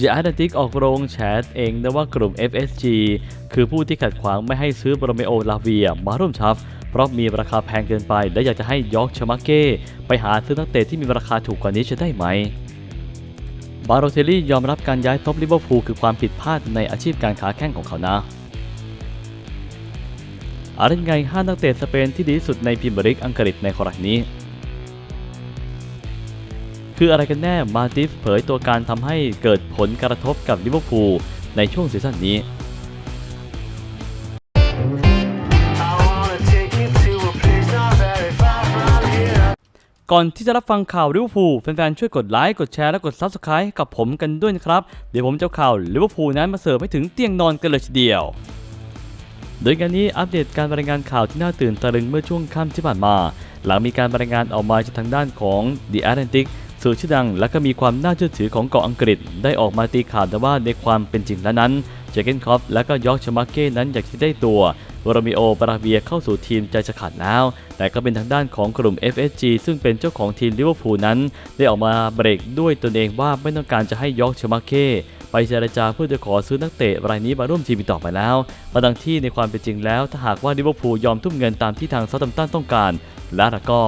The Atlantic ออกโรงแฉเองนะว่ากลุ่ม FSG คือผู้ที่ขัดขวางไม่ให้ซื้อโรเมโอลาเวียมาร่วมทัพเพราะมีราคาแพงเกินไป และอยากจะให้ยอร์กชมาเก้ไปหาซื้อนักเตะที่มีราคาถูกกว่านี้จะได้ไหมบาโรเทลลี่ยอมรับการย้ายท็อปลิเวอร์พูลคือความผิดพลาดในอาชีพการค้าแข้งของเขานะอะไรไง 5 นักเตะสเปนที่ดีที่สุดในพรีเมียร์ลีกอังกฤษในครั้งนี้ คืออะไรกันแน่มาติฟเผยตัวการทำให้เกิดผลกระทบกับลิเวอร์พูลในช่วงซีซั่นนี้ก่อนที่จะรับฟังข่าวลิเวอร์พูลแฟนๆ ช่วยกดไลค์ กดแชร์ และกด Subscribe กับผมกันด้วยนะครับ เดี๋ยวผมจะเอาข่าวลิเวอร์พูลนั้นมาเสิร์ฟให้ถึงเตียงนอนกันเลยทีเดียว โดยการนี้อัปเดตการรายงานข่าวที่น่าตื่นตะลึงเมื่อช่วงค่ำที่ผ่านมา หลังมีการรายงานออกมาจากทางด้านของ The Atlantic สื่อชื่อดังและก็มีความน่าเชื่อถือของเกาะอังกฤษ ได้ออกมาตีข่าวแต่ว่าในความเป็นจริงแล้วนั้นเจเกนคอฟและก็ยอร์กชมาเก้นั้นอยากที่ได้ตัวโรมิโอบราเวียเข้าสู่ทีมใจจะขาดแล้ว แต่ก็เป็นทางด้านของกลุ่ม FSG ซึ่งเป็นเจ้าของทีมลิเวอร์พูลนั้น ได้ออกมาเบรกด้วยตนเองว่าไม่ต้องการจะให้ยอร์กชมาเก้ไปเจรจาเพื่อจะขอซื้อนักเตะรายนี้มาร่วมทีมต่อไปแล้วมาดังที่ในความเป็นจริงแล้ว ถ้าหากว่าลิเวอร์พูลยอมทุ่มเงินตามที่ทางซาตัมตันต้องการ และก็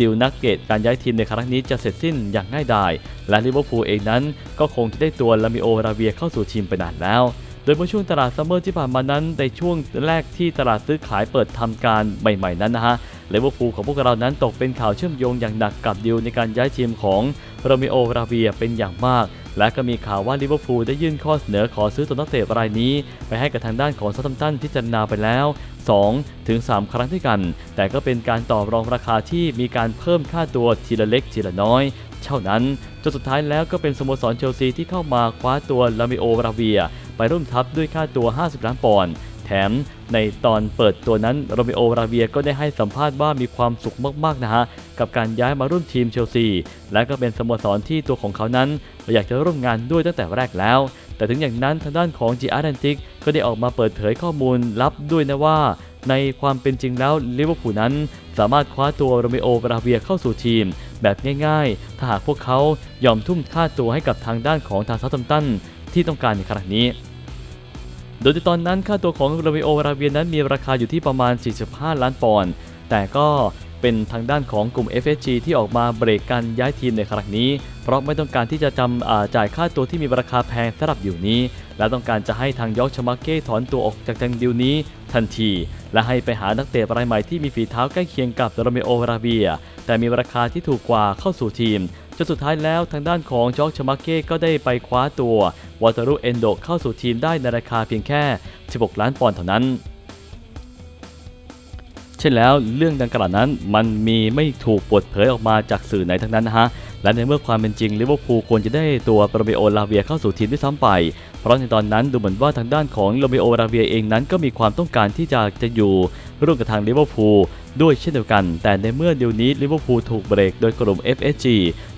ดิวนักเกตการย้ายทีมในครั้งนี้จะเสร็จสิ้นอย่างง่ายดาย และลิเวอร์พูลเองนั้นก็คงจะได้ตัวลามิโอราเวียเข้าสู่ทีมไปนานแล้ว โดยเมื่อช่วงตลาดซัมเมอร์ที่ผ่านมานั้น ในช่วงแรกที่ตลาดซื้อขายเปิดทำการใหม่ ๆ นั้นนะฮะลิเวอร์พูลของพวกเรานั้นตกเป็นข่าวเชื่อมโยงอย่างหนักกับดิวในการย้ายทีมของโรมิโอราเวียเป็นอย่างมากและก็มีข่าวว่าลิเวอร์พูลได้ยื่นข้อเสนอขอซื้อตัวนักเตะรายนี้ ไปให้กับทางด้านของซาตัมตันพิจารณาไปแล้ว 2 ถึง 3 ครั้งด้วยกัน แต่ก็เป็นการต่อรองราคาที่มีการเพิ่มค่าตัวทีละเล็กทีละน้อย เท่านั้นจนสุดท้ายแล้วก็เป็นสโมสรเชลซีที่เข้ามาคว้าตัวลามิโอราเวีย ไปร่วมทัพด้วยค่าตัว 50 ล้านปอนด์แถมในตอนเปิดตัวนั้นโรมิโอราเวียก็ได้ให้สัมภาษณ์ว่ามีความสุขมากๆนะฮะ กับการย้ายมาร่วมทีมเชลซี และก็เป็นสโมสรที่ตัวของเขานั้น อยากจะร่วมงานด้วยตั้งแต่แรกแล้ว แต่ถึงอย่างนั้นทางด้านของ G Atlantic ก็ได้ออกมาเปิดเผยข้อมูลลับด้วยนะว่า ในความเป็นจริงแล้วลิเวอร์พูลนั้น สามารถคว้าตัวโรเมโอราเวียเข้าสู่ทีม แบบง่ายๆ ถ้าหากพวกเขายอมทุ่มค่าตัวให้กับทางด้านของทางซาตัมตันที่ต้องการในครั้งนี้โดยในตอนนั้นค่าตัวของโรเมโอราเวียนั้นมีราคาอยู่ที่ประมาณ 45 ล้านปอนด์ แต่ก็ เป็นทางด้านของกลุ่ม FSG ที่ออกมาเบรกการย้ายทีมในครั้งนี้ เพราะไม่ต้องการที่จะจำจ่ายค่าตัวที่มีราคาแพงสำหรับอยู่นี้ และต้องการจะให้ทางยอร์ชมาเก้ถอนตัวออกจากจังดิวนี้ทันที และให้ไปหานักเตะรายใหม่ที่มีฝีเท้าใกล้เคียงกับโรเมโอราเวีย แต่มีราคาที่ถูกกว่าเข้าสู่ทีมจนสุดท้ายแล้วทางด้านของจอร์ชมาเก้ก็ได้ไปคว้าตัววอเตอรุเอนโดเข้าสู่ทีมได้ในราคาเพียงแค่ 16 ล้านปอนด์เท่านั้น เช่นแล้วเรื่องดังกล่าวนั้นมันมีไม่ถูกเปิดเผยออกมาจากสื่อไหนทั้งนั้นนะฮะและในเมื่อความเป็นจริงลิเวอร์พูลควรจะได้ตัวโรเมโอลาเวียเข้าสู่ทีมด้วยซ้ำไป เพราะในตอนนั้นดูเหมือนว่าทางด้านของโรเมโอลาเวียเองนั้นก็มีความต้องการที่จะจะอยู่ร่วมกับทางลิเวอร์พูลด้วยเช่นเดียวกัน แต่ในเมื่อเดียวนี้ลิเวอร์พูลถูกเบรกโดยกลุ่ม FSG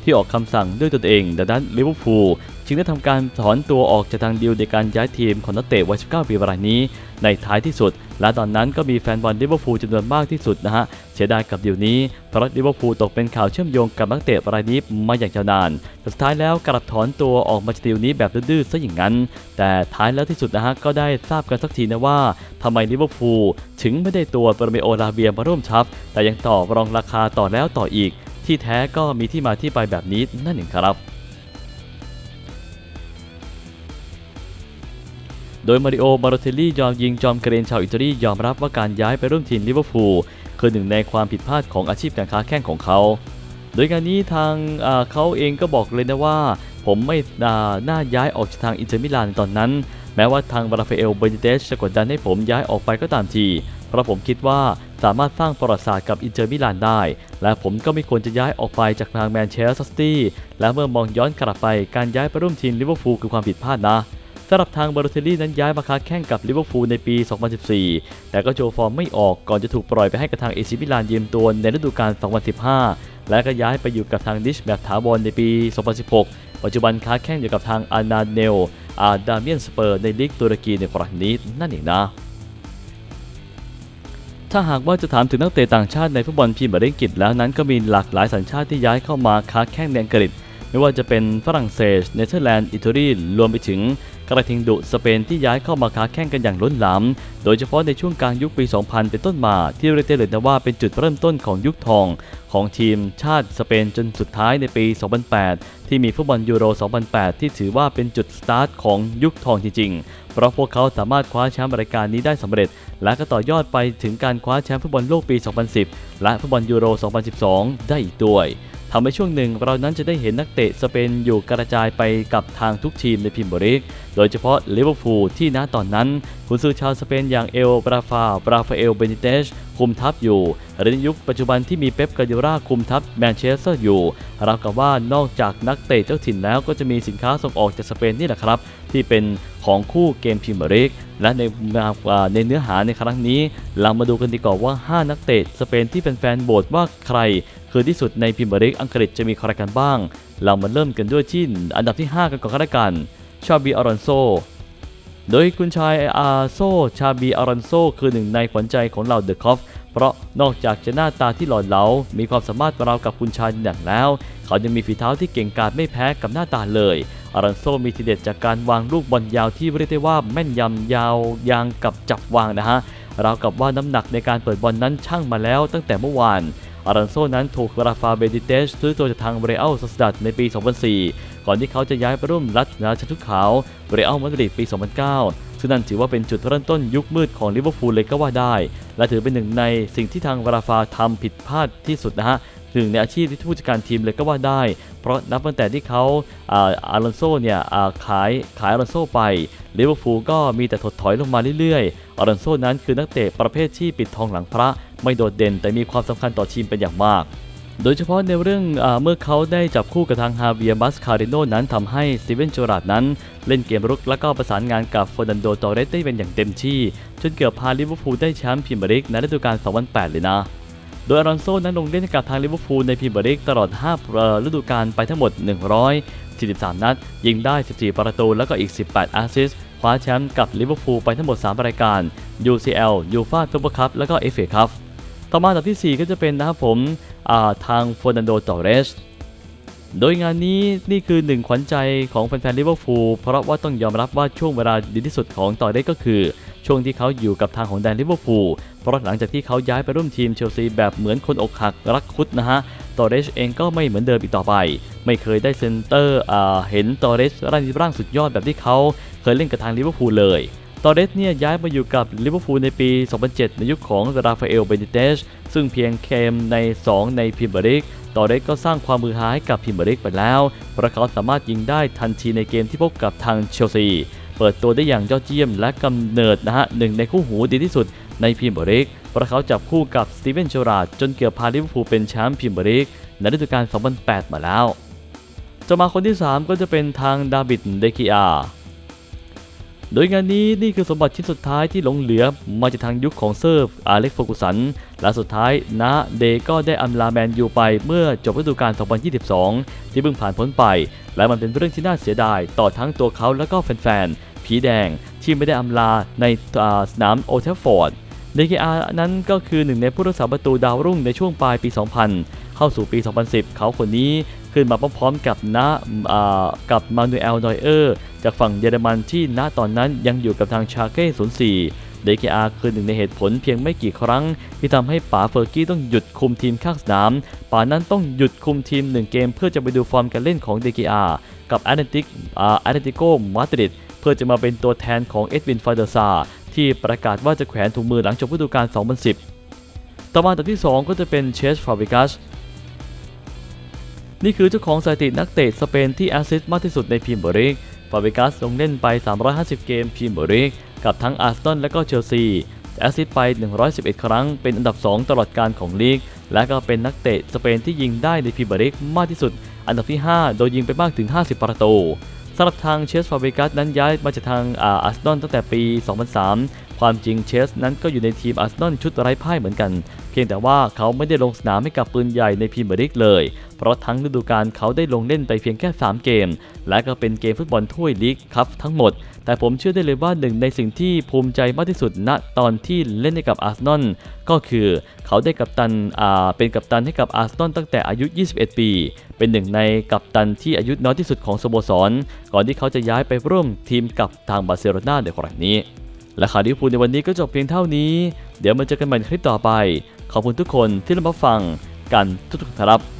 ที่ออกคำสั่งด้วยตนเอง ดังนั้นลิเวอร์พูลจึงได้ทำการถอนตัวออกจากทางดีลในการย้ายทีมของนักเตะวัย 19 ปีรายนี้ ในท้ายที่สุด และตอนนั้นก็มีแฟนบอลลิเวอร์พูลจำนวนมากที่สุดนะฮะ เสียดายกับดีลนี้ เพราะลิเวอร์พูลตกเป็นข่าวเชื่อมโยงกับนักเตะรายนี้มาอย่างยาวนาน แต่สุดท้ายแล้วกลับถอนตัวออกมาจากดีลนี้แบบดื้อๆซะอย่างนั้น แต่ท้ายแล้วที่สุดนะฮะก็ได้ทราบกันสักทีนะว่าทำไมลิเวอร์พูลถึงไม่ได้ตัวโรเมโอลาเวียมาร่วมทัพแต่ยังต่อรองราคาต่อแล้วต่ออีก ที่แท้ก็มีที่มาที่ไปแบบนี้นั่นเองครับโดยมาริโอบาโรเทลลี่ยอมยิงจอมเกรนชาวอิตาลียอมรับว่าการย้ายไปร่วมทีมลิเวอร์พูลคือหนึ่งในความผิดพลาดของอาชีพการค้าแข้งของเขา โดยการนี้ทางเขาเองก็บอกเลยนะว่า ผมไม่น่าย้ายออกจากทางอินเตอร์มิลานตอนนั้น แม้ว่าทางบราฟาเอลเบนิเตสจะกดดันให้ผมย้ายออกไปก็ตามที เพราะผมคิดว่าสามารถสร้างประวัติศาสตร์กับอินเตอร์มิลานได้ และผมก็ไม่ควรจะย้ายออกไปจากทางแมนเชสเตอร์ซิตี้และเมื่อมองย้อนกลับไปการย้ายไปร่วมทีมลิเวอร์พูลคือความผิดพลาดนะสำหรับทางบาโรเทลลี่นั้นย้ายมาค้าแข่งกับลิเวอร์พูลในปี 2014 แต่ก็โชว์ฟอร์มไม่ออกก่อนจะถูกปล่อยไปให้กับทางเอซิมิลานยืมตัวในฤดูกาล 2015 และก็ย้ายไปอยู่กับทางดิชแบบถาวรในปี 2016 ปัจจุบันค้าแข่งอยู่กับทางอานาเนลอาดาเมียนสเปอร์ในลีกตุรกีในครั้งนี้นั่นเองนะถ้าหากว่าจะถามถึงนักเตะต่างชาติในฟุตบอลพรีเมียร์ลีกอังกฤษแล้วนั้นก็มีหลากหลายสัญชาติที่ย้ายเข้ามาค้าแข่งในอังกฤษ ไม่ว่าจะเป็นฝรั่งเศส เนเธอร์แลนด์ อิตาลี รวมไปถึง กระทิงดุสเปนที่ย้ายเข้ามาค้าแข่งกันอย่างล้นหลาม โดยเฉพาะในช่วงกลางยุคปี 2000 เป็นต้นมา ที่เรียกได้เลยนะว่าเป็นจุดเริ่มต้นของยุคทอง ของทีมชาติสเปนจนสุดท้ายในปี 2008 ที่มีฟุตบอลยูโร 2008 ที่ถือว่าเป็นจุดสตาร์ทของยุคทองจริงๆ เพราะพวกเขาสามารถคว้าแชมป์รายการนี้ได้สำเร็จ และก็ต่อยอดไปถึงการคว้าแชมป์ฟุตบอลโลกปี 2010 และฟุตบอลยูโร 2012 ได้อีกด้วย ทำให้ช่วงหนึ่งเรานั้นจะได้เห็นนักเตะสเปนอยู่กระจายไปกับทางทุกทีมในพรีเมียร์ลีกโดยเฉพาะลิเวอร์พูลที่ณตอนนั้นกุนซือชาวสเปนอย่างเอลบราฟาบราฟาเอลเบนิเตสคุมทัพอยู่หรือในยุคปัจจุบันที่มีเป๊ปกาโยราคุมทัพแมนเชสเตอร์อยู่รากับว่านอกจากนักเตะเจ้าถิ่นแล้วก็จะมีสินค้าส่งออกจากสเปนนี่แหละครับ ที่เป็นของคู่เกมพรีเมียร์ลีกและในในเนื้อหาในครั้งนี้ เรามาดูกันดีกว่าว่า 5 นักเตะสเปนที่เป็นแฟนโบสว่าใคร คือที่สุดในพรีเมียร์ลีกอังกฤษจะมีใครกันบ้าง เรามาเริ่มกันด้วยที่อันดับที่ 5 กันก่อนกันชาบีอารอนโซ โดยคุณชายอาโซชาบีอารอนโซ คือหนึ่งในขวัญใจของเหล่าเดอะคอฟเพราะนอกจากจะหน้าตาที่หล่อเหลา มีความสามารถราวกับคุณชายอย่างแล้ว เขายังมีฝีเท้าที่เก่งกาจไม่แพ้กับหน้าตาเลยอารอนโซมีทีเด็ดจากการวางลูกบอลยาวที่เรียกได้ว่าแม่นยำยาวยางกับจับวางนะฮะราวกับว่าน้ำหนักในการเปิดบอลนั้นช่างมาแล้วตั้งแต่เมื่อวาน อารันโซนั้นถูกราฟาเบติเตสซื้อตัวจากทางเรอัลซัสดัดในปี 2004 ก่อนที่เขาจะย้ายไปร่วมรัฐนาชทุกขาวเรอัลมาดริดปี 2009 ซึ่งนั่นถือว่าเป็นจุดเริ่มต้นยุคมืดของลิเวอร์พูลเลยก็ว่าได้ และถือเป็นหนึ่งในสิ่งที่ทางราฟาทำผิดพลาดที่สุดนะฮะ ถึงในอาชีพที่ผู้จัดการทีมเลยก็ว่าได้ เพราะนับตั้งแต่ที่เขาอาอารอนโซเนี่ยาขายขายอารอนโซไปลิเวอร์พูลก็มีแต่ถดถอยลงมาเรื่อยๆอารอนโซนั้นคือนักเตะประเภทที่ปิดทองหลังพระ ไม่โดดเด่นแต่มีความสำคัญต่อทีมเป็นอย่างมากโดยเฉพาะในเรื่องอเมื่อเขาได้จับคู่กับทางฮาเวียบัสคาริโนนั้นทำให้สตีเวนโจราดนั้น เล่นเกมรุกและก็ประสานงานกับฟอร์นันโดตอเรสได้เป็นอย่างเต็มที่ จนเกือบพาลิเวอร์พูลได้แชมป์พรีเมียร์ลีกในฤดูกาล 2008 เลยนะ โดยอารอนโซนั้นลงเล่นกับทางลิเวอร์พูลในพรีเมียร์ลีกตลอด5ฤดูกาลไปทั้งหมด 143 นัด ยิงได้ 14 ประตู แล้วก็อีก 18 แอสซิสต์คว้าแชมป์กับลิเวอร์พูลไปทั้งหมด 3 รายการ UCL ยูฟ่าซุปเปอร์คัพแล้วก็ FA คัพต่อมาอันดับที่ 4 ก็จะเป็นนะครับผมาทางเฟอร์นันโดตอเรสโดยงานนี้นี่คือหนึ่งขวัญใจของแฟนๆลิเวอร์พูลเพราะว่าต้องยอมรับว่าช่วงเวลาดีที่สุดของต่อเรสก็คือ ช่วงที่เขาอยู่กับทางของแดนลิเวอร์พูล เพราะหลังจากที่เขาย้ายไปร่วมทีมเชลซีแบบเหมือนคนอกหักรักคุดนะฮะตอเรสเองก็ไม่เหมือนเดิมอีกต่อไป ไม่เคยได้เซนเตอร์อ่าเห็นตอเรสร่างร่างสุดยอดแบบที่เขาเคยเล่นกับทางลิเวอร์พูลเลยตอเรสเนี่ยย้ายมาอยู่กับลิเวอร์พูลในปี 2007 ในยุคของราฟาเอล เบนิเตส ซึ่งเพียงเคมใน 2 ในพรีเมียร์ลีกตอเรสก็สร้างความมือหาให้กับพรีเมียร์ลีกไปแล้ว เพราะเขาสามารถยิงได้ทันทีในเกมที่พบกับทางเชลซี เปิดตัวได้อย่างยอดเยี่ยมและกำเนิดนะฮะหนึ่งในคู่หูดีที่สุดในพรีเมียร์ลีกเพราะเขาจับคู่กับสตีเวนเจอราดจนเกือบพาลิเวอร์พูลเป็นแชมป์พรีเมียร์ลีกในฤดูกาล 2008 มาแล้วจะมาคนที่ 3 ก็จะเป็นทางดาบิดเดคิอาโดยงานนี้นี่คือสมบัติชิ้นสุดท้ายที่หลงเหลือมาจากทางยุคของเซิร์ฟอาเล็กโฟกุสัน และสุดท้ายนะเดก็ได้อำลาแมนยูไปเมื่อจบฤดูกาล 2022 ที่เพิ่งผ่านพ้นไป และมันเป็นเรื่องที่น่าเสียดายต่อทั้งตัวเขาและก็แฟนๆ ผีแดงที่ไม่ได้อำลาในสนามโอเทฟฟอร์ดเดกอานั้นก็คือหนึ่งในผู้รักษาประตูดาวรุ่งในช่วงปลายปี 2000 เข้าสู่ปี 2010 เขาคนนี้ขึ้นมาพร้อมๆกับนะอ่ากับมานูเอลนอยเออร์จากฝั่งเยอรมันที่ณตอนนั้นยังอยู่กับทางชาเก้ 04 เดกอาคือหนึ่งในเหตุผลเพียงไม่กี่ครั้ง ที่ทำให้ป๋าเฟอร์กี้ต้องหยุดคุมทีมข้างสนาม ป๋านั้นต้องหยุดคุมทีมหนึ่งเกมเพื่อจะไปดูฟอร์มการเล่นของเดกอากับแอตเลติกอ่าแอตเลติโกมาดริด เพื่อจะมาเป็นตัวแทนของเอ็ดวินฟาเดอร์ซาที่ประกาศว่าจะแขวนถุงมือหลังจบฤดูกาล 2010 ต่อมาอันดับที่ 2 ก็จะเป็นเชสฟาบิกัสนี่คือเจ้าของสถิตินักเตะสเปนที่แอสซิสต์มากที่สุดในพรีเมียร์ลีก ฟาบิกัสลงเล่นไป 350 เกมพรีเมียร์ลีกกับทั้งอาร์เซนอลและก็เชลซีแอสซิสต์ไป 111 ครั้ง เป็นอันดับ 2 ตลอดการของลีก และก็เป็นนักเตะสเปนที่ยิงได้ในพรีเมียร์ลีกมากที่สุด อันดับที่ 5 โดยยิงไปมากถึง 50 ประตู สำหรับทางเชสฟาเบกัสนั้นย้ายมาจากทางอาร์เซนอลตั้งแต่ปี 2003 ความจริงเชสนั้นก็อยู่ในทีมอาร์เซนอลชุดไร้พ่ายเหมือนกัน เพียงแต่ว่าเขาไม่ได้ลงสนามให้กับปืนใหญ่ในพรีเมียร์ลีกเลย เพราะทั้งฤดูกาลเขาได้ลงเล่นไปเพียงแค่ 3 เกม และก็เป็นเกมฟุตบอลถ้วยลีกครับทั้งหมด แต่ผมเชื่อได้เลยว่าหนึ่งในสิ่งที่ภูมิใจมากที่สุดณตอนที่เล่นให้กับอาร์เซนอลก็คือเขาได้กัปตันอ่าเป็นกัปตันให้กับอาร์เซนอลตั้งแต่อายุ 21 ปี เป็นหนึ่งในกัปตันที่อายุน้อยที่สุดของสโมสร ก่อนที่เขาจะย้ายไปร่วมทีมกับทางบาร์เซโลนาในครั้งนี้ และข่าวลิเวอร์พูลในวันนี้ก็จบเพียงเท่านี้ เดี๋ยวมาเจอกันใหม่ในคลิปต่อไป ขอบคุณทุกคนที่รับฟังกันทุกๆท่านครับ